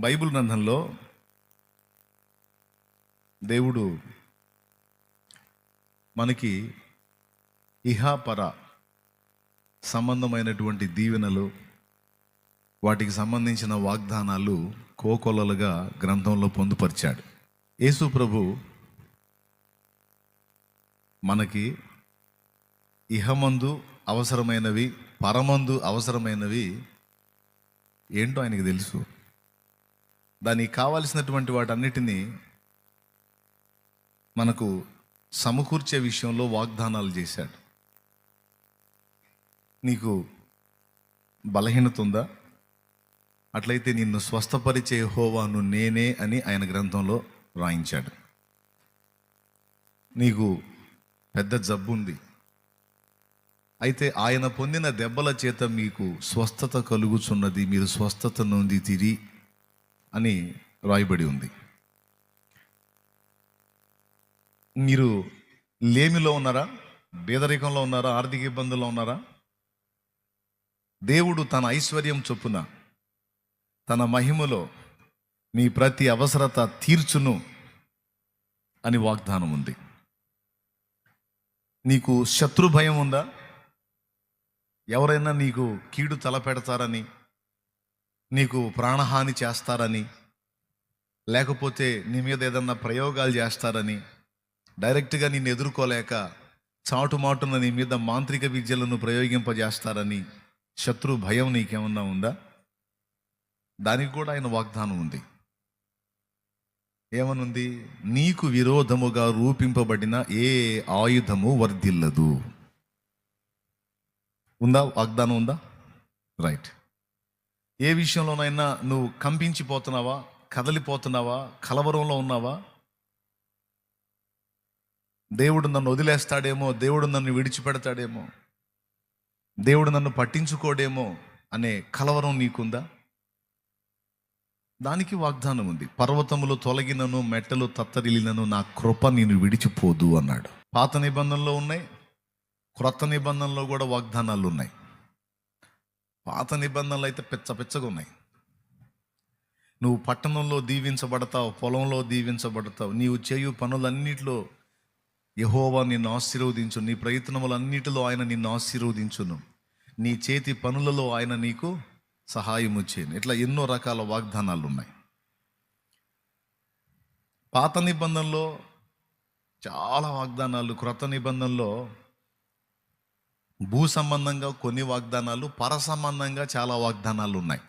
Bible గ్రంథంలో దేవుడు మనకి ఇహాపర సంబంధమైనటువంటి దీవెనలు వాటికి సంబంధించిన వాగ్దానాలు కోకొలలుగా గ్రంథంలో పొందుపరిచాడు. యేసు ప్రభు మనకి ఇహమందు అవసరమైనవి పరమందు అవసరమైనవి ఏంటో ఆయనకి తెలుసు. దానికి కావలసినటువంటి వాటన్నిటినీ మనకు సమకూర్చే విషయంలో వాగ్దానాలు చేశాడు. నీకు బలహీనత ఉందా? అట్లయితే నిన్ను స్వస్థపరిచే హోవాను నేనే అని ఆయన గ్రంథంలో రాయించాడు. నీకు పెద్ద జబ్బు ఉంది. అయితే ఆయన పొందిన దెబ్బల చేత మీకు స్వస్థత కలుగుచున్నది. మీరు స్వస్థత నుండి తిరిగి అని రాయబడి ఉంది. మీరు లేమిలో ఉన్నారా? పేదరికంలో ఉన్నారా? ఆర్థిక ఇబ్బందుల్లో ఉన్నారా? దేవుడు తన ఐశ్వర్యం చొప్పున తన మహిమలో మీ ప్రతి అవసరత తీర్చును అని వాగ్దానం ఉంది. నీకు శత్రు భయం ఉందా? ఎవరైనా నీకు కీడు తలపెడతారని నీకు ప్రాణహాని చేస్తారని లేకపోతే నీ మీద ఏదన్నా ప్రయోగాలు చేస్తారని డైరెక్ట్గా నిన్ను ఎదుర్కోలేక చాటుమాటున నీ మీద మాంత్రిక విద్యలను ప్రయోగింపజేస్తారని శత్రు భయం నీకేమన్నా ఉందా? దానికి కూడా ఆయన వాగ్దానం ఉంది. ఏమనుంది? నీకు విరోధముగా రూపింపబడిన ఏ ఆయుధము వర్ధిల్లదు. ఉందా? వాగ్దానం ఉందా? రైట్. ఏ విషయంలోనైనా నువ్వు కంపించిపోతున్నావా? కదలిపోతున్నావా? కలవరంలో ఉన్నావా? దేవుడు నన్ను వదిలేస్తాడేమో దేవుడు నన్ను విడిచిపెడతాడేమో దేవుడు నన్ను పట్టించుకోడేమో అనే కలవరం నీకుందా? దానికి వాగ్దానం ఉంది. పర్వతములు తొలగినను మెట్టలు తత్తరిలినను నా కృప నేను విడిచిపోదు అన్నాడు. పాత నిబంధనలో ఉన్నాయి క్రొత్త నిబంధనలో కూడా వాగ్దానాలు ఉన్నాయి. పాత నిబంధనలు అయితే పిచ్చ పిచ్చగా ఉన్నాయి. నువ్వు పట్టణంలో దీవించబడతావు పొలంలో దీవించబడతావు నీవు చేయు పనులన్నిటిలో యహోవా నిన్ను ఆశీర్వదించు నీ ప్రయత్నములన్నిటిలో ఆయన నిన్ను ఆశీర్వదించును. నీ చేతి పనులలో ఆయన నీకు సహాయము చేయను. ఇట్లా ఎన్నో రకాల వాగ్దానాలు ఉన్నాయి పాత నిబంధనలో చాలా వాగ్దానాలు క్రొత్త నిబంధనలో భూ సంబంధంగా కొన్ని వాగ్దానాలు పర సంబంధంగా చాలా వాగ్దానాలు ఉన్నాయి.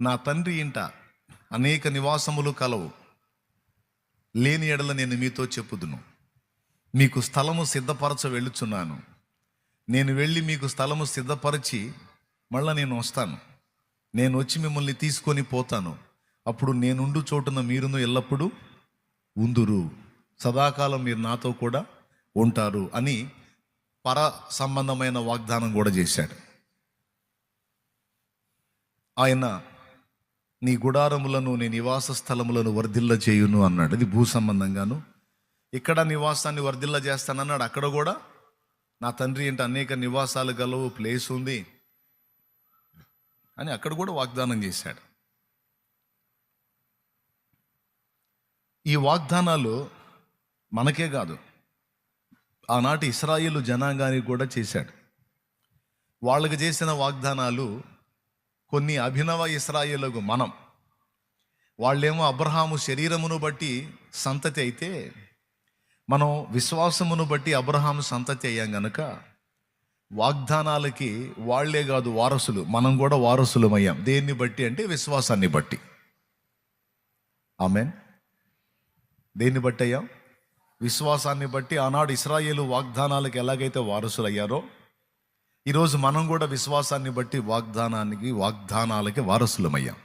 నా తండ్రి ఇంట అనేక నివాసములు కలవు. లేని ఎడల నేను మీతో చెప్పుదును. మీకు స్థలము సిద్ధపరచ వెళ్ళుచున్నాను. నేను వెళ్ళి మీకు స్థలము సిద్ధపరిచి మళ్ళీ నేను వస్తాను. నేను వచ్చి మిమ్మల్ని తీసుకొని పోతాను. అప్పుడు నేనుండు చోటున మీరును ఎల్లప్పుడూ ఉందురు. సదాకాలం మీరు నాతో కూడా ఉంటారు అని పర సంబంధమైన వాగ్దానం కూడా చేశాడు. ఆయన నీ గుడారములను నీ నివాస స్థలములను వర్ధిల్ల చేయును అన్నాడు. ఇది భూ సంబంధంగాను. ఇక్కడ నివాసాన్ని వర్ధిల్ల చేస్తానన్నాడు. అక్కడ కూడా నా తండ్రి ఏంటి అనేక నివాసాలు గలవు ప్లేస్ ఉంది అని అక్కడ కూడా వాగ్దానం చేశాడు. ఈ వాగ్దానాలు మనకే కాదు. ఆనాటి ఇస్రాయిలు జనాంగానికి కూడా చేశాడు. వాళ్ళకి చేసిన వాగ్దానాలు కొన్ని అభినవ ఇస్రాయిలకు మనం. వాళ్ళేమో అబ్రహాము శరీరమును బట్టి సంతతి అయితే మనం విశ్వాసమును బట్టి అబ్రహాము సంతతి అయ్యాం గనుక వాగ్దానాలకి వాళ్ళే కాదు వారసులు. మనం కూడా వారసులమయ్యాం. దేన్ని బట్టి అంటే విశ్వాసాన్ని బట్టి. ఆమెన్. దేన్ని బట్టి అయ్యాం? విశ్వాసాన్ని బట్టి ఆనాడు ఇస్రాయేలు వాగ్దానాలకు ఎలాగైతే వారసులయ్యారో ఈరోజు మనం కూడా విశ్వాసాన్ని బట్టి వాగ్దానానికి వాగ్దానాలకి వారసులమయ్యాం.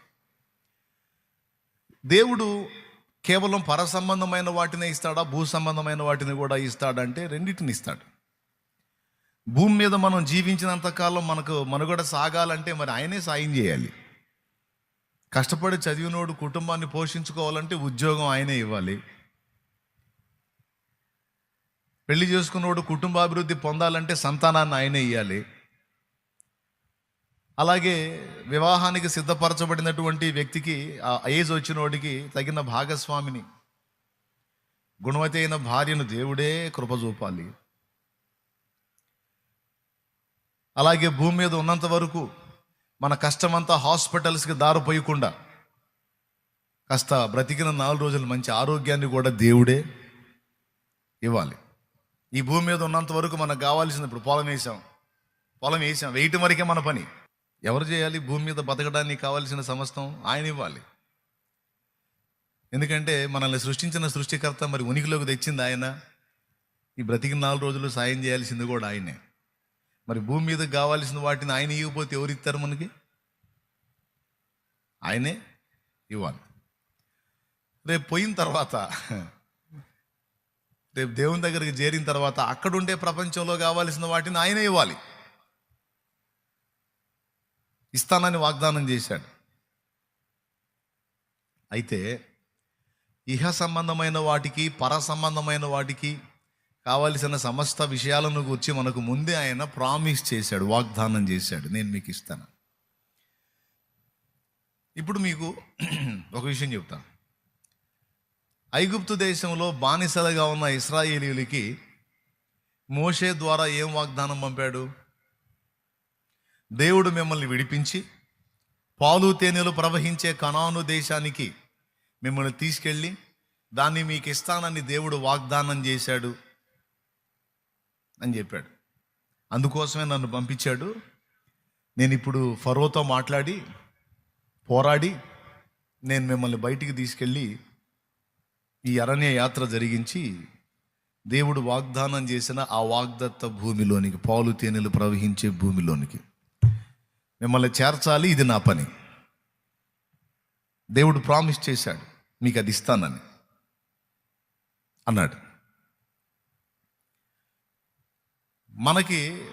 దేవుడు కేవలం పర సంబంధమైన వాటినే ఇస్తాడా భూ సంబంధమైన వాటిని కూడా ఇస్తాడంటే రెండింటిని ఇస్తాడు. భూమి మీద మనం జీవించినంత కాలం మనకు మనుగడ సాగాలంటే మరి ఆయనే సాయం చేయాలి. కష్టపడి చదివినోడు కుటుంబాన్ని పోషించుకోవాలంటే ఉద్యోగం ఆయనే ఇవ్వాలి. పెళ్ళి చేసుకున్నవాడు కుటుంబాభివృద్ధి పొందాలంటే సంతానాన్ని ఆయన ఇవ్వాలి అలాగే వివాహానికి సిద్ధపరచబడినటువంటి వ్యక్తికి ఆ ఏజ్ వచ్చిన వాడికి తగిన భాగస్వామిని గుణవతి అయిన భార్యను దేవుడే కృప చూపాలి అలాగే భూమి మీద ఉన్నంత వరకు మన కష్టమంతా హాస్పిటల్స్కి దారిపోయకుండా కాస్త బ్రతికిన నాలుగు రోజులు మంచి ఆరోగ్యాన్ని కూడా దేవుడే ఇవ్వాలి. ఈ భూమి మీద ఉన్నంత వరకు మనకు కావాల్సింది ఇప్పుడు పొలం వేసాం. పొలం వేసాం. వేయటం వరకే మన పని. ఎవరు చేయాలి? భూమి మీద బతకడానికి కావాల్సిన సమస్తం ఆయన ఇవ్వాలి. ఎందుకంటే మనల్ని సృష్టించిన సృష్టికర్త మరి ఉనికిలోకి తెచ్చింది ఆయన. ఈ బ్రతికి నాలుగు రోజులు సాయం చేయాల్సింది కూడా ఆయనే. మరి భూమి మీద కావాల్సిన వాటిని ఆయన ఇవ్వకపోతే ఎవరు ఇస్తారు మనకి? ఆయనే ఇవ్వాలి. రేపు పోయిన తర్వాత రేపు దేవుని దగ్గరికి చేరిన తర్వాత అక్కడుండే ప్రపంచంలో కావాల్సిన వాటిని ఆయన ఇవ్వాలి. ఇస్తానని వాగ్దానం చేశాడు. అయితే ఇహ సంబంధమైన వాటికి పర సంబంధమైన వాటికి కావలసిన సమస్త విషయాలను గురించి మనకు ముందే ఆయన ప్రామిస్ చేశాడు వాగ్దానం చేశాడు. నేను మీకు ఇస్తాను. ఇప్పుడు మీకు ఒక విషయం చెప్తాను. ఐగుప్తు దేశంలో బానిసలుగా ఉన్న ఇస్రాయేలీలకి మోషే ద్వారా ఏం వాగ్దానం పంపాడు? దేవుడు మిమ్మల్ని విడిపించి పాలు తేనెలు ప్రవహించే కణాను దేశానికి మిమ్మల్ని తీసుకెళ్ళి దాన్ని మీకు ఇస్తానని దేవుడు వాగ్దానం చేశాడు అని చెప్పాడు. అందుకోసమే నన్ను పంపించాడు. నేను ఇప్పుడు ఫరోతో మాట్లాడి పోరాడి నేను మిమ్మల్ని బయటికి తీసుకెళ్ళి ఈ అరణ్య యాత్ర జరిగించి దేవుడు వాగ్దానం చేసిన ఆ వాగ్దత్త భూమిలోనికి పాలు తేనెలు ప్రవహించే భూమిలోనికి మిమ్మల్ని చేర్చాలి ఇది నా పని. దేవుడు ప్రామిస్ చేశాడు మీకు అది ఇస్తానని అన్నాడు. మనకి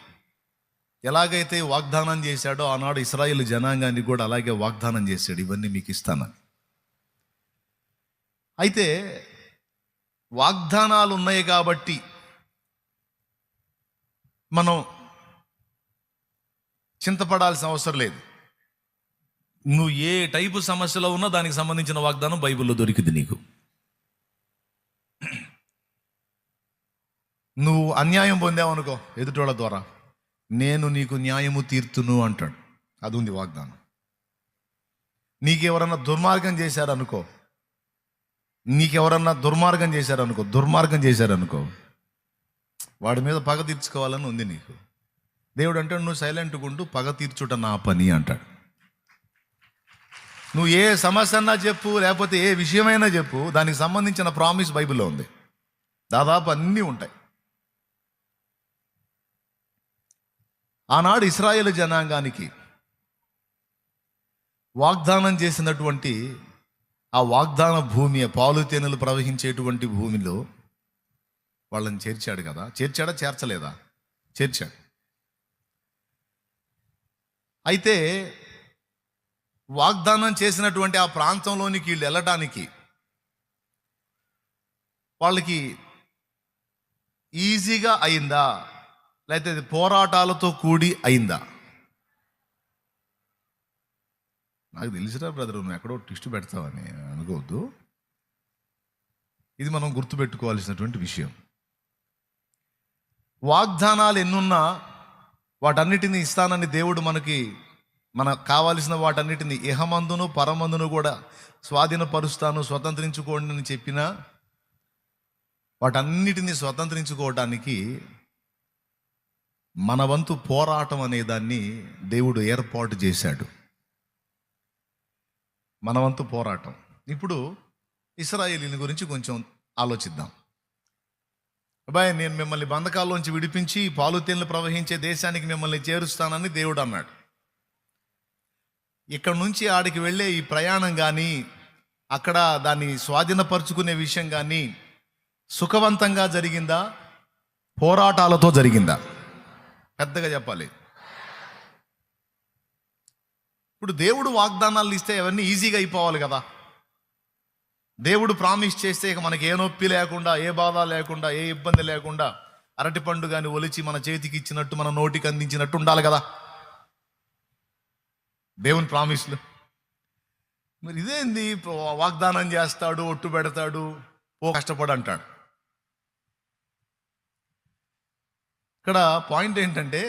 ఎలాగైతే వాగ్దానం చేశాడో ఆనాడు ఇస్రాయేల్ జనాంగాన్ని కూడా అలాగే వాగ్దానం చేశాడు ఇవన్నీ మీకు ఇస్తానని. అయితే వాగ్దానాలు ఉన్నాయి కాబట్టి మనం చింతపడాల్సిన అవసరం లేదు. నువ్వు ఏ టైపు సమస్యలో ఉన్నా దానికి సంబంధించిన వాగ్దానం బైబిల్లో దొరికింది నీకు. నువ్వు అన్యాయం పొందావనుకో ఎదుటోళ్ళ ద్వారా. నేను నీకు న్యాయము తీర్తును అంటాడు. అది ఉంది వాగ్దానం. నీకెవరన్నా దుర్మార్గం చేశారనుకో నీకెవరన్నా దుర్మార్గం చేశారనుకో దుర్మార్గం చేశారనుకో వాడి మీద పగ తీర్చుకోవాలని ఉంది నీకు. దేవుడు అంటాడు నువ్వు సైలెంట్గా ఉండు పగ తీర్చుట నా పని అంటాడు. నువ్వు ఏ సమస్య అన్నా చెప్పు లేకపోతే ఏ విషయమైనా చెప్పు దానికి సంబంధించిన ప్రామిస్ బైబిల్లో ఉంది. దాదాపు అన్నీ ఉంటాయి. ఆనాడు ఇస్రాయేల్ జనాంగానికి వాగ్దానం చేసినటువంటి ఆ వాగ్దాన భూమి పాలు తేనెలు ప్రవహించేటువంటి భూమిలో వాళ్ళని చేర్చాడు కదా. చేర్చాడా చేర్చలేదా? చేర్చాడు. అయితే వాగ్దానం చేసినటువంటి ఆ ప్రాంతంలోనికి వీళ్ళు వెళ్ళడానికి వాళ్ళకి ఈజీగా అయిందా? లేకపోతే పోరాటాలతో కూడి అయిందా? నాకు తెలిసిరా బ్రదర్ నువ్వు ఎక్కడో ట్విస్ట్ పెడతావని అనుకోవద్దు. ఇది మనం గుర్తుపెట్టుకోవాల్సినటువంటి విషయం. వాగ్దానాలు ఎన్నున్నా వాటన్నిటిని ఇస్తానని దేవుడు మనకి మనకు కావాల్సిన వాటన్నిటిని ఇహమందును పరమందును కూడా స్వాధీనపరుస్తాను స్వతంత్రించుకోండి అని చెప్పినా వాటన్నిటిని స్వతంత్రించుకోవటానికి మన వంతు పోరాటం అనే దాన్ని దేవుడు ఏర్పాటు చేశాడు. మనవంతు పోరాటం. ఇప్పుడు ఇస్రాయేలీని గురించి కొంచెం ఆలోచిద్దాం. అబ్బాయి నేను మిమ్మల్ని బంధకాల్లోంచి విడిపించి పాలుతీన్లు ప్రవహించే దేశానికి మిమ్మల్ని చేరుస్తానని దేవుడు అన్నాడు. ఇక్కడ నుంచి ఆడికి వెళ్ళే ఈ ప్రయాణం కానీ అక్కడ దాన్ని స్వాధీనపరుచుకునే విషయం కానీ సుఖవంతంగా జరిగిందా? పోరాటాలతో జరిగిందా? పెద్దగా చెప్పాలి. ఇప్పుడు దేవుడు వాగ్దానాలు ఇస్తే అవన్నీ ఈజీగా అయిపోవాలి కదా. దేవుడు ప్రామిస్ చేస్తే ఇక మనకి ఏ నొప్పి లేకుండా ఏ బాధ లేకుండా ఏ ఇబ్బంది లేకుండా అరటి పండు కానీ ఒలిచి మన చేతికి ఇచ్చినట్టు మన నోటికి అందించినట్టు ఉండాలి కదా. దేవుని ప్రామిస్లు. మరి ఇదేంది? వాగ్దానం చేస్తాడు ఒట్టు పెడతాడు ఓ కష్టపడు అంటాడు. ఇక్కడ పాయింట్ ఏంటంటే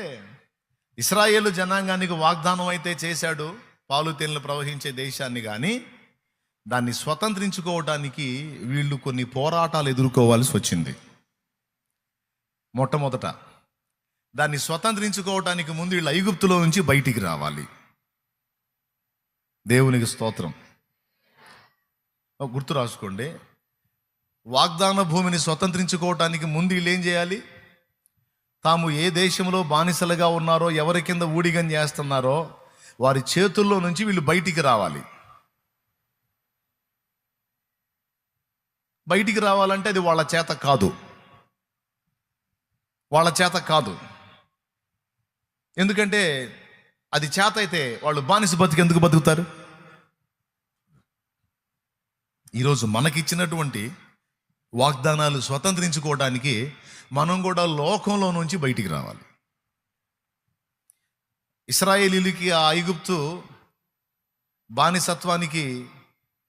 ఇస్రాయేలు జనాంగానికి వాగ్దానం అయితే చేశాడు పాలు తేనెలు ప్రవహించే దేశాన్ని కానీ దాన్ని స్వతంత్రించుకోవటానికి వీళ్ళు కొన్ని పోరాటాలు ఎదుర్కోవాల్సి వచ్చింది. మొట్టమొదట దాన్ని స్వతంత్రించుకోవటానికి ముందు వీళ్ళు ఐగుప్తులో నుంచి బయటికి రావాలి. దేవునికి స్తోత్రం. గుర్తు రాసుకోండి. వాగ్దాన భూమిని స్వతంత్రించుకోవటానికి ముందు వీళ్ళు ఏం చేయాలి? తాము ఏ దేశంలో బానిసలుగా ఉన్నారో ఎవరి కింద ఊడిగం చేస్తున్నారో వారి చేతుల్లో నుంచి వీళ్ళు బయటికి రావాలి. బయటికి రావాలంటే అది వాళ్ళ చేత కాదు. వాళ్ళ చేత కాదు. ఎందుకంటే అది చేత అయితే వాళ్ళు బానిస బతికి ఎందుకు బతుకుతారు? ఈరోజు మనకిచ్చినటువంటి వాగ్దానాలు స్వతంత్రించుకోవడానికి మనం కూడా లోకంలో నుంచి బయటికి రావాలి. ఇస్రాయేలీలకి ఆ ఐగుప్తు బానిసత్వానికి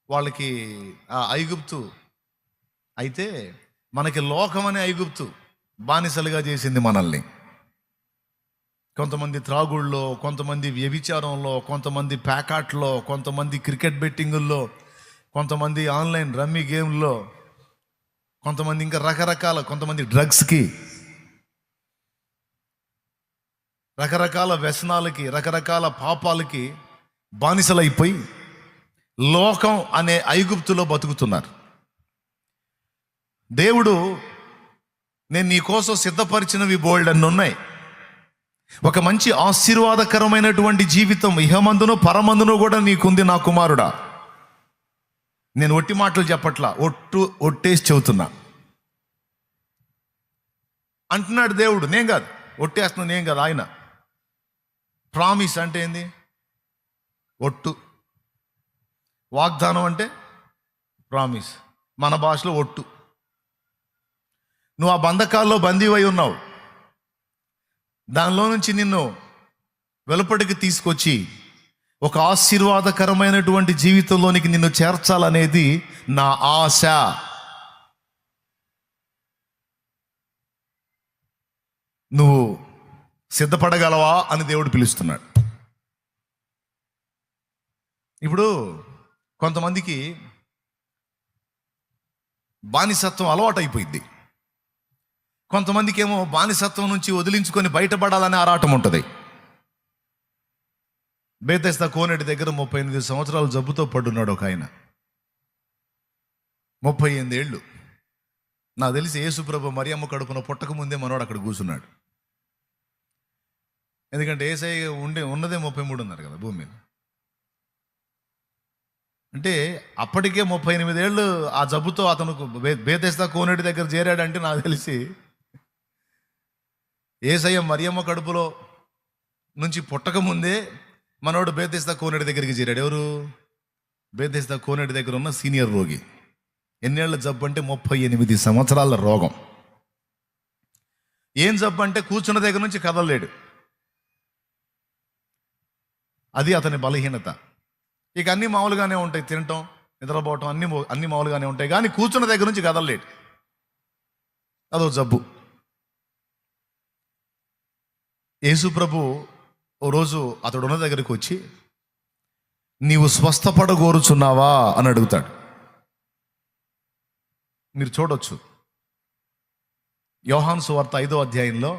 వాళ్ళకి ఆ ఐగుప్తు అయితే మనకి లోకం అనే ఐగుప్తు బానిసలుగా చేసింది మనల్ని. కొంతమంది త్రాగుళ్ళలో కొంతమంది వ్యభిచారంలో కొంతమంది ప్యాకాట్లో కొంతమంది క్రికెట్ బెట్టింగుల్లో కొంతమంది ఆన్లైన్ రమ్మీ గేమ్లో కొంతమంది ఇంకా రకరకాల కొంతమంది డ్రగ్స్కి రకరకాల వ్యసనాలకి రకరకాల పాపాలకి బానిసలైపోయి లోకం అనే ఐగుప్తులో బతుకుతున్నారు. దేవుడు నేను నీ కోసం సిద్ధపరిచినవి బోల్డ్ అన్ని ఉన్నాయి. ఒక మంచి ఆశీర్వాదకరమైనటువంటి జీవితం ఇహమందును పరమందును కూడా నీకుంది నా కుమారుడా. నేను ఒట్టి మాటలు చెప్పట్లా ఒట్టు ఒట్టేసి చెబుతున్నా. అంటున్నాడు దేవుడు నేను కాదు ఒట్టేస్తున్నా నేను కాదు ఆయన. ప్రామిస్ అంటే ఏంది? ఒట్టు. వాగ్దానం అంటే ప్రామిస్. మన భాషలో ఒట్టు. నువ్వు ఆ బంధకాల్లో బందీవై ఉన్నావు. దానిలో నుంచి నిన్ను వెలుపటికి తీసుకొచ్చి ఒక ఆశీర్వాదకరమైనటువంటి జీవితంలోనికి నిన్ను చేర్చాలనేది నా ఆశ. నువ్వు సిద్ధపడగలవా అని దేవుడు పిలుస్తున్నాడు. ఇప్పుడు కొంతమందికి బానిసత్వం అలవాటైపోయింది. కొంతమందికి ఏమో బానిసత్వం నుంచి వదిలించుకొని బయటపడాలనే ఆరాటం ఉంటుంది. బేతెస్తా కోనేటి దగ్గర ముప్పై ఎనిమిది సంవత్సరాలు జబ్బుతో పడున్నాడు ఒక ఆయన. ముప్పై ఎనిమిది ఏళ్ళు. నాకు తెలిసి యేసుప్రభు మరియమ్మ కడుపున పుట్టక ముందే మనోడు అక్కడ కూర్చున్నాడు. ఎందుకంటే ఏసై ఉండే ఉన్నదే ముప్పై మూడు ఉన్నారు కదా భూమి మీద. అంటే అప్పటికే ముప్పై ఎనిమిది ఏళ్ళు ఆ జబ్బుతో అతను బే- కోనేటి దగ్గర చేరాడంటే నాకు తెలిసి ఏసయ్య మరియమ్మ కడుపులో నుంచి పుట్టక ముందే మనోడు బేతెస్తా కోనేటి దగ్గరికి చేరాడు. ఎవరు? బేతెస్తా కోనేటి దగ్గర ఉన్న సీనియర్ రోగి. ఎన్నేళ్ళ జబ్బు అంటే ముప్పై ఎనిమిది సంవత్సరాల రోగం. ఏం జబ్బు అంటే కూర్చున్న దగ్గర నుంచి కదలలేడు. అది అతని బలహీనత. ఇక అన్ని మామూలుగానే ఉంటాయి తినటం నిద్రపోవటం అన్ని అన్ని మామూలుగానే ఉంటాయి కానీ కూర్చున్న దగ్గర నుంచి కదలలేడు. అదో జబ్బు. యేసు ప్రభు ఓ రోజు అతడు ఉన్న దగ్గరికి వచ్చి నీవు స్వస్థపడగోరుచున్నావా? అని అడుగుతాడు. మీరు చూడొచ్చు. యోహాను సువార్త ఐదో అధ్యాయంలో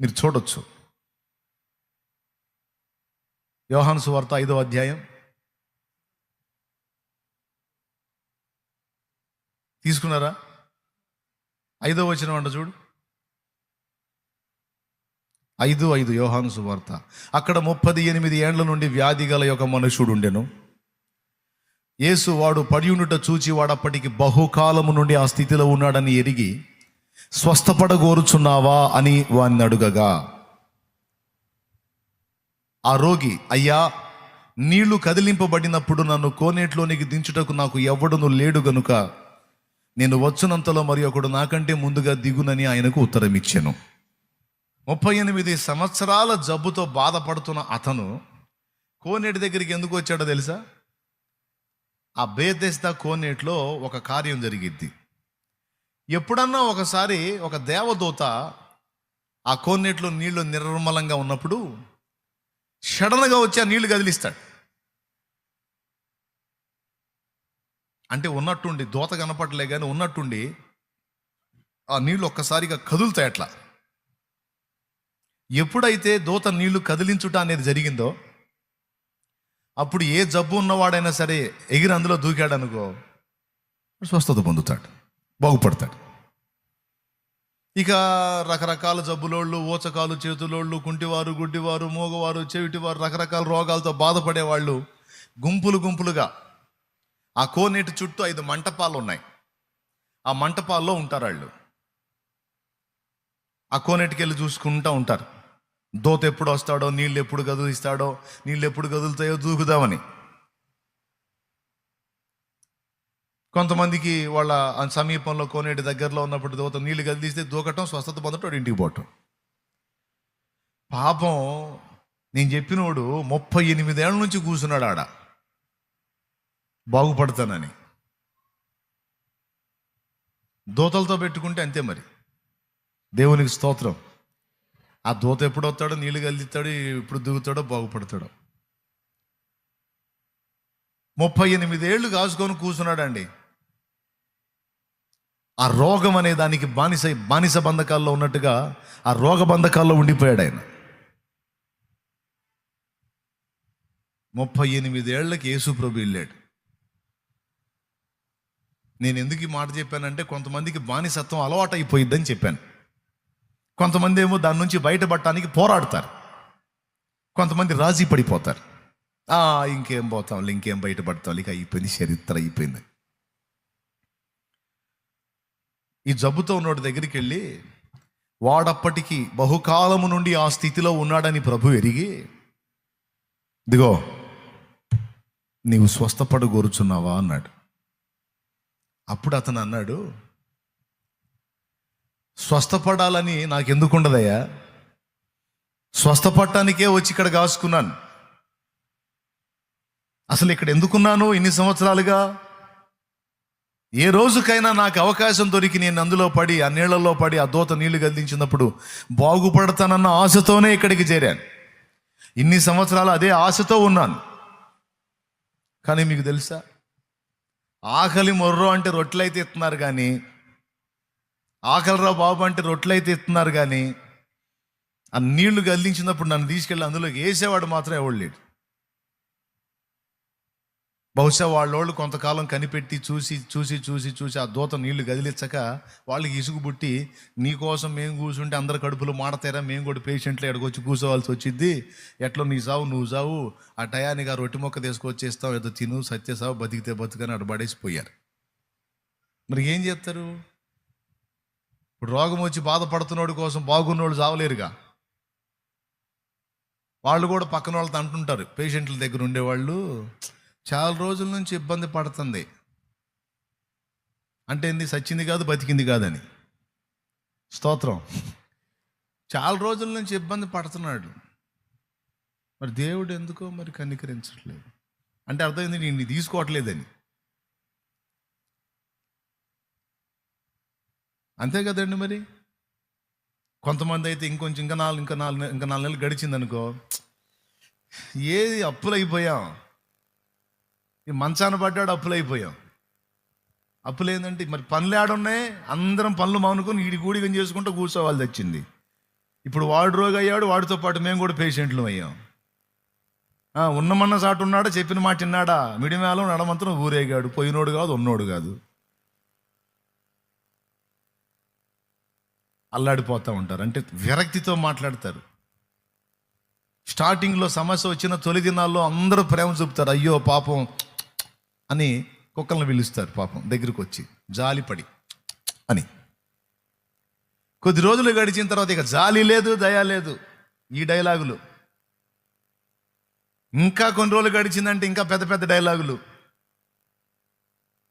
మీరు చూడొచ్చు. యోహాను సువార్త ఐదో అధ్యాయం తీసుకున్నారా? ఐదో వచ్చిన వంట చూడు. ఐదు ఐదు యోహాను సువార్త. అక్కడ ముప్పది ఎనిమిది ఏండ్ల నుండి వ్యాధి గల ఒక మనుషుడు ఉండెను యేసు వాడు పడియుండుట చూచి వాడప్పటికి బహుకాలము నుండి ఆ స్థితిలో ఉన్నాడని ఎరిగి స్వస్థపడగోరుచున్నావా? అని వాడిని అడుగగా. ఆ రోగి అయ్యా నీళ్ళు కదిలింపబడినప్పుడు నన్ను కోనేట్లోనికి దించుటకు నాకు ఎవ్వడును లేడు గనుక నేను వచ్చునంతలో మరి ఒకడు నాకంటే ముందుగా దిగునని ఆయనకు ఉత్తరం ఇచ్చాను ముప్పై ఎనిమిది సంవత్సరాల జబ్బుతో బాధపడుతున్న అతను కోనేటి దగ్గరికి ఎందుకు వచ్చాడో తెలుసా? ఆ బేదెస్తా కోనేటిలో ఒక కార్యం జరిగిద్ది. ఎప్పుడన్నా ఒకసారి ఒక దేవదూత ఆ కోనేటిలో నీళ్ళు నిర్మలంగా ఉన్నప్పుడు సడన్గా వచ్చి ఆ నీళ్ళు కదిలిస్తాడు. అంటే ఉన్నట్టుండి దోత కనపడలే కానీ ఉన్నట్టుండి ఆ నీళ్ళు ఒక్కసారిగా కదులుతాయి అట్లా. ఎప్పుడైతే దూత నీళ్ళు కదిలించుట అనేది జరిగిందో అప్పుడు ఏ జబ్బు ఉన్నవాడైనా సరే ఎగిరి అందులో దూకాడు అనుకో స్వస్థత పొందుతాడు బాగుపడతాడు. ఇక రకరకాల జబ్బులోళ్ళు ఓచకాలు చేతులోళ్ళు కుంటివారు గుడ్డివారు మూగవారు చెవిటివారు రకరకాల రోగాలతో బాధపడే వాళ్ళు గుంపులు గుంపులుగా ఆ కోనేటి చుట్టూ ఐదు మంటపాలు ఉన్నాయి ఆ మంటపాల్లో ఉంటారు వాళ్ళు ఆ కోనేటికి వెళ్ళి చూసుకుంటూ ఉంటారు. దోత ఎప్పుడు వస్తాడో నీళ్ళు ఎప్పుడు కదిలిస్తాడో నీళ్ళు ఎప్పుడు కదులుతాయో దూకుదామని. కొంతమందికి వాళ్ళ ఆ సమీపంలో కోనేటి దగ్గరలో ఉన్నప్పుడు దోత నీళ్ళు కదిలిస్తే దూకటం స్వస్థత పొందటం ఇంటికి పోవటం. పాపం నేను చెప్పినోడు ముప్పై ఎనిమిదేళ్ళ నుంచి కూర్చున్నాడు ఆడ. బాగుపడతానని. దోతలతో పెట్టుకుంటే అంతే మరి. దేవునికి స్తోత్రం. ఆ దూత ఎప్పుడు వస్తాడో నీళ్ళు కలిస్తాడు ఎప్పుడు దిగుతాడో బాగుపడతాడో. ముప్పై ఎనిమిదేళ్ళు కాసుకొని కూర్చున్నాడండి. ఆ రోగం అనే దానికి బానిస బానిస బంధకాల్లో ఉన్నట్టుగా ఆ రోగ బంధకాల్లో ఉండిపోయాడు ఆయన. ముప్పై ఎనిమిదేళ్ళకి యేసు ప్రభు వెళ్ళాడు. నేను ఎందుకు ఈ మాట చెప్పానంటే కొంతమందికి బానిసత్వం అలవాటు అయిపోయిద్దని చెప్పాను. కొంతమంది ఏమో దాని నుంచి బయటపడటానికి పోరాడతారు. కొంతమంది రాజీ పడిపోతారు. ఆ ఇంకేం పోతాం ఇంకేం బయటపడతాం ఇక అయిపోయింది చరిత్ర అయిపోయింది. ఈ జబ్బుతో ఉన్నోడి దగ్గరికి వెళ్ళి వాడప్పటికీ బహుకాలము నుండి ఆ స్థితిలో ఉన్నాడని ప్రభు ఎరిగి దిగో నీవు స్వస్థపడగోరుచున్నావా అన్నాడు. అప్పుడు అతను అన్నాడు స్వస్థపడాలని నాకు ఎందుకు ఉండదయ్యా స్వస్థపడటానికే వచ్చి ఇక్కడ కాసుకున్నాను అసలు ఇక్కడ ఎందుకున్నాను ఇన్ని సంవత్సరాలుగా? ఏ రోజుకైనా నాకు అవకాశం దొరికి నేను అందులో పడి ఆ నీళ్ళలో పడి ఆ దోత నీళ్ళు గదిలించినప్పుడు బాగుపడతానన్న ఆశతోనే ఇక్కడికి చేరాను. ఇన్ని సంవత్సరాలు అదే ఆశతో ఉన్నాను. కానీ మీకు తెలుసా? ఆకలి మొర్రో అంటే రొట్టెలైతే ఇస్తున్నారు కానీ ఆకలిరా బాబు అంటే రొట్టెలైతే ఇస్తున్నారు కానీ ఆ నీళ్ళు గల్లించినప్పుడు నన్ను తీసుకెళ్ళి అందులోకి వేసేవాడు మాత్రం ఎవడు లేడు. బహుశా వాళ్ళోళ్ళు కొంతకాలం కనిపెట్టి చూసి చూసి చూసి చూసి ఆ దూత నీళ్ళు గదిలించక వాళ్ళకి ఇసుగు పుట్టి నీకోసం మేము కూర్చుంటే అందరు కడుపులు మాడతారా మేము కూడా పేషెంట్లు ఎడకొచ్చి కూర్చోవాల్సి వచ్చింది ఎట్లా నీ సావు నువ్వు సావు ఆ టయానికి ఆ రొట్టె మొక్క తీసుకొచ్చేస్తావు ఏదో తిను సత్య సావు బతికితే బతుకని అటు పడేసిపోయారు మరి ఏం చేస్తారు? ఇప్పుడు రోగం వచ్చి బాధపడుతున్నోడి కోసం బాగున్నోళ్ళు చావలేరుగా. వాళ్ళు కూడా పక్కన వాళ్ళతో అంటుంటారు పేషెంట్ల దగ్గర ఉండేవాళ్ళు చాలా రోజుల నుంచి ఇబ్బంది పడుతుంది. అంటే ఏంది సచ్చింది కాదు బతికింది కాదని. స్తోత్రం. చాలా రోజుల నుంచి ఇబ్బంది పడుతున్నాడు. మరి దేవుడు ఎందుకో మరి కనికరించట్లేదు. అంటే అర్థమైంది నేను తీసుకోవట్లేదని. అంతే కదండి మరి? కొంతమంది అయితే ఇంకొంచెం ఇంకా నాలుగు ఇంకా నాలుగు ఇంకా నాలుగు నెలలు గడిచిందనుకో ఏది అప్పులు అయిపోయాం ఈ మంచాన పడ్డాడు అప్పులు అయిపోయాం అప్పులు ఏంటంటే మరి పనులు ఆడున్నాయి అందరం పనులు మానుకొని ఈడి గూడిగం చేసుకుంటూ కూర్చోవాలి తెచ్చింది. ఇప్పుడు వాడు రోగి అయ్యాడు వాడితో పాటు మేము కూడా పేషెంట్లు అయ్యాం. ఉన్నమన్న సాటు ఉన్నాడా చెప్పిన మాట విన్నాడా? మిడిమేళం నడమంతరం ఊరేగాడు పోయినోడు కాదు ఉన్నోడు కాదు. అల్లాడిపోతూ ఉంటారు. అంటే విరక్తితో మాట్లాడతారు. స్టార్టింగ్లో సమస్య వచ్చిన తొలి దినాల్లో అందరూ ప్రేమ చూపుతారు. అయ్యో పాపం అని కుక్కలను పిలుస్తారు పాపం దగ్గరికి వచ్చి. జాలిపడి అని. కొద్ది రోజులు గడిచిన తర్వాత ఇక జాలి లేదు దయ లేదు. ఈ డైలాగులు. ఇంకా కొన్ని రోజులు గడిచిందంటే ఇంకా పెద్ద పెద్ద డైలాగులు.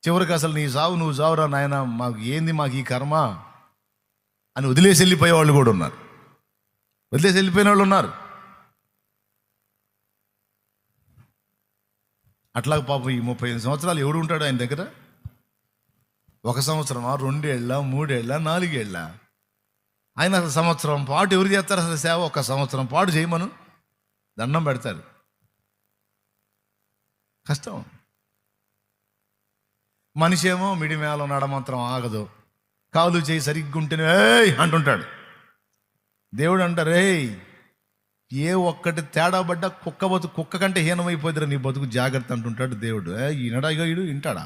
చివరికి అసలు నీ సావు నువ్వు సావురా నాయన మాకు ఏంది మాకు ఈ కర్మ? అని వదిలేసి వెళ్ళిపోయే వాళ్ళు కూడా ఉన్నారు. వదిలేసి వెళ్ళిపోయిన వాళ్ళు ఉన్నారు. అట్లా పాపం ఈ ముప్పై ఐదు సంవత్సరాలు ఎవడు ఉంటాడు ఆయన దగ్గర? ఒక సంవత్సరమా రెండేళ్ళ మూడేళ్ళ నాలుగేళ్ళ? ఆయన అసలు సంవత్సరం పాటు ఎవరు చేస్తారు అసలు సేవ? ఒక సంవత్సరం పాటు చేయమను. దండం పెడతారు. కష్టం. మనిషి ఏమో మిడి మేళం నడమంత్రం ఆగదు. కాలు చేయి సరిగ్గా ఉంటేనే ఏయ్! అంటుంటాడు. దేవుడు అంటారు ఏయ్ ఏ ఒక్కటి తేడా పడ్డా కుక్క బతు కుక్క కంటే హీనమైపోతురా నీ బతుకు జాగ్రత్త అంటుంటాడు దేవుడు. ఏ ఈనడా ఇగో ఈడు? వింటాడా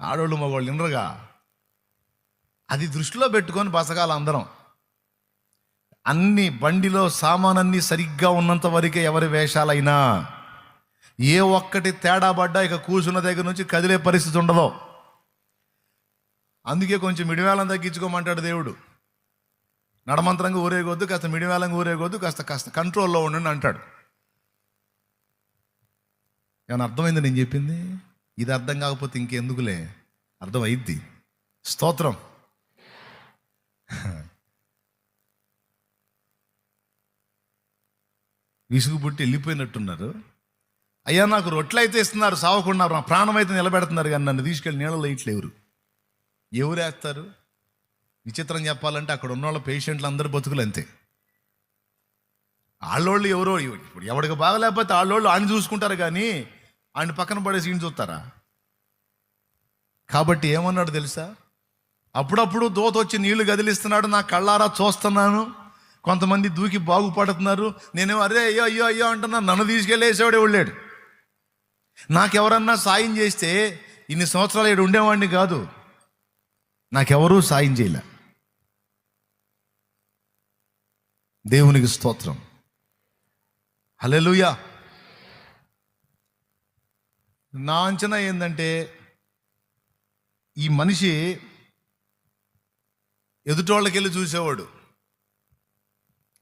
ఆడోళ్ళు మగవాళ్ళు వినరుగా అది దృష్టిలో పెట్టుకొని బసగాల అందరం. అన్ని బండిలో సామానన్నీ సరిగ్గా ఉన్నంత వరకే ఎవరి వేషాలైనా ఏ ఒక్కటి తేడా పడ్డా ఇక కూర్చున్న దగ్గర నుంచి కదిలే పరిస్థితి ఉండదు. అందుకే కొంచెం మిడివేళం తగ్గించుకోమంటాడు దేవుడు. నడమంత్రంగా ఊరేగొద్దు కాస్త మిడివేళంగా ఊరేగొద్దు కాస్త కాస్త కంట్రోల్లో ఉండండి అంటాడు. ఏమైనా అర్థమైంది నేను చెప్పింది? ఇది అర్థం కాకపోతే ఇంకెందుకులే? అర్థమైద్ది. స్తోత్రం. విసుగు పుట్టి వెళ్ళిపోయినట్టున్నారు. అయ్యా నాకు రొట్టెలు అయితే ఇస్తున్నారు సావకుండా నా ప్రాణం అయితే నిలబెడుతున్నారు కానీ నన్ను తీసుకెళ్ళి నీళ్ళలో ఇట్లేవరు ఎవరేస్తారు? విచిత్రం చెప్పాలంటే అక్కడ ఉన్న వాళ్ళ పేషెంట్లు అందరు బతుకులు అంతే. ఆళ్ళోళ్ళు ఎవరో ఇప్పుడు ఎవరికి బాగలేకపోతే ఆళ్ళోళ్ళు ఆయన చూసుకుంటారు కానీ ఆయన పక్కన పడేసి ఈయన చూస్తారా? కాబట్టి ఏమన్నాడు తెలుసా? అప్పుడప్పుడు దోత వచ్చి నీళ్ళు గదిలిస్తున్నాడు నా కళ్ళారా చూస్తున్నాను. కొంతమంది దూకి బాగుపడుతున్నారు. నేనేమో అరే అయ్యో అయ్యో అయ్యో అంటున్నా నన్ను తీసుకెళ్ళేసేవాడే వెళ్ళాడు. నాకెవరన్నా సాయం చేస్తే ఇన్ని సంవత్సరాలు ఇక్కడ ఉండేవాడిని కాదు. నాకెవరూ సాయం చేయలే. దేవునికి స్తోత్రం. హలెలుయా నా అంచనా ఏంటంటే ఈ మనిషి ఎదుటోళ్ళకెళ్ళి చూసేవాడు.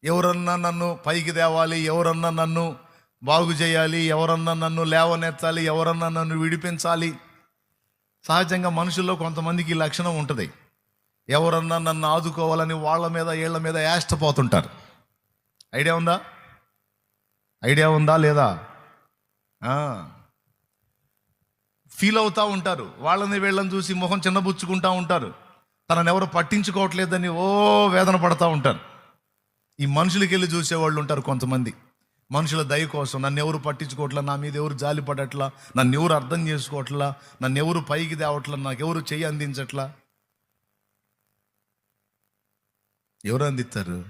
ఎవరన్నా నన్ను పైకి తేవాలి ఎవరన్నా నన్ను బాగు చేయాలి ఎవరన్నా నన్ను లేవనెత్తాలి ఎవరన్నా నన్ను విడిపించాలి సహజంగా మనుషుల్లో కొంతమందికి ఈ లక్షణం ఉంటుంది. ఎవరన్నా నన్ను ఆదుకోవాలని వాళ్ళ మీద వీళ్ళ మీద ఏష్టపోతుంటారు ఐడియా ఉందా? ఐడియా ఉందా లేదా? ఫీల్ అవుతూ ఉంటారు. వాళ్ళని వీళ్ళని చూసి మొహం చిన్నబుచ్చుకుంటూ ఉంటారు. తనని ఎవరు పట్టించుకోవట్లేదని ఓ వేదన పడతా ఉంటారు. ఈ మనుషులకి వెళ్ళి చూసేవాళ్ళు ఉంటారు కొంతమంది. మనుషుల దయ కోసం నన్ను ఎవరు పట్టించుకోవట్లా నా మీద ఎవరు జాలి పడట్లా నన్ను ఎవరు అర్థం చేసుకోవట్లా నన్ను ఎవరు పైకి తేవట్లా నాకు ఎవరు చెయ్యి అందించట్లా? ఎవరు అందిస్తారు?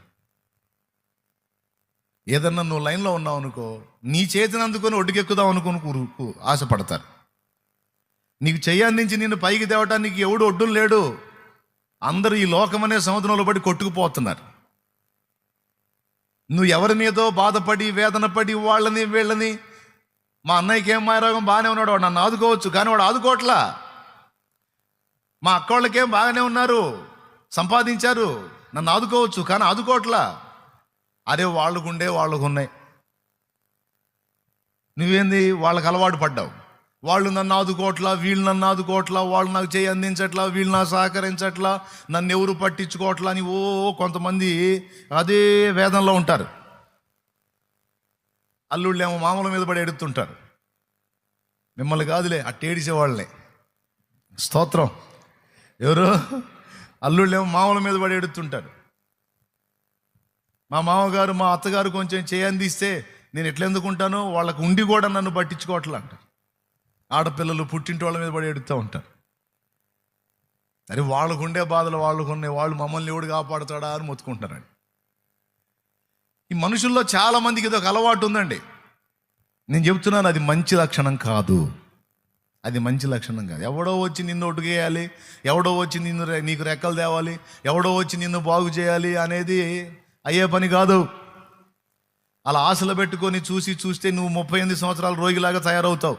ఏదన్నా నువ్వు లైన్లో ఉన్నావు అనుకో నీ చేతిని అందుకొని ఒడ్డుకెక్కుదాం అనుకుని కూరుకు ఆశపడతారు. నీకు చెయ్యి అందించి నిన్ను పైకి తేవటానికి ఎవడు ఒడ్డు లేడు? అందరూ ఈ లోకమనే సముద్రంలో పడి కొట్టుకుపోతున్నారు. నువ్వు ఎవరి మీదో బాధపడి వేదనపడి వాళ్ళని వీళ్ళని? మా అన్నయ్యకి ఏం మాయరోగం? బాగానే ఉన్నాడు వాడు. నన్ను ఆదుకోవచ్చు. కానీ వాడు ఆదుకోవట్లా? మా అక్క వాళ్ళకేం బాగానే ఉన్నారు? సంపాదించారు. నన్ను ఆదుకోవచ్చు. కానీ ఆదుకోవట్లా? అరే వాళ్ళకుండే వాళ్ళకు ఉన్నాయి. నువ్వేంది? వాళ్ళకి అలవాటు పడ్డావు. వాళ్ళు నన్ను ఆదుకోవట్లా వీళ్ళు నన్ను ఆదుకోవట్లా వాళ్ళు నాకు చేయి అందించట్లా వీళ్ళు నాకు సహకరించట్లా నన్ను ఎవరు పట్టించుకోవట్లా అని ఓ కొంతమంది అదే వేదనలో ఉంటారు. అల్లుళ్ళేమో మామూలు మీద పడి ఎడుతుంటారు. మిమ్మల్ని కాదులే అట్టేడిసే వాళ్ళని. స్తోత్రం. ఎవరు? అల్లుళ్ళు ఏమో మామూలు మీద పడి ఎడుతుంటారు. మా మామగారు మా అత్తగారు కొంచెం చేయందిస్తే నేను ఎట్లెందుకుంటాను? వాళ్ళకు ఉండి కూడా నన్ను పట్టించుకోవట్లా అంటారు. ఆడపిల్లలు పుట్టింటి వాళ్ళ మీద పడి ఎడుతూ ఉంటారు అరే వాళ్ళకు ఉండే బాధలు వాళ్ళకు ఉన్నాయి వాళ్ళు మమ్మల్ని ఎవడు కాపాడుతాడా అని మొత్తుకుంటారండి. ఈ మనుషుల్లో చాలామందికి ఇది ఒక అలవాటు ఉందండి. నేను చెప్తున్నాను అది మంచి లక్షణం కాదు. అది మంచి లక్షణం కాదు. ఎవడో వచ్చి నిన్ను ఒట్టుకేయాలి ఎవడో వచ్చి నిన్ను రె- నీకు రెక్కలు తేవాలి ఎవడో వచ్చి నిన్ను బాగు చేయాలి అనేది అయ్యే పని కాదు. అలా ఆశలు పెట్టుకొని చూసి చూస్తే నువ్వు ముప్పై ఎనిమిది సంవత్సరాల రోగిలాగా తయారవుతావు.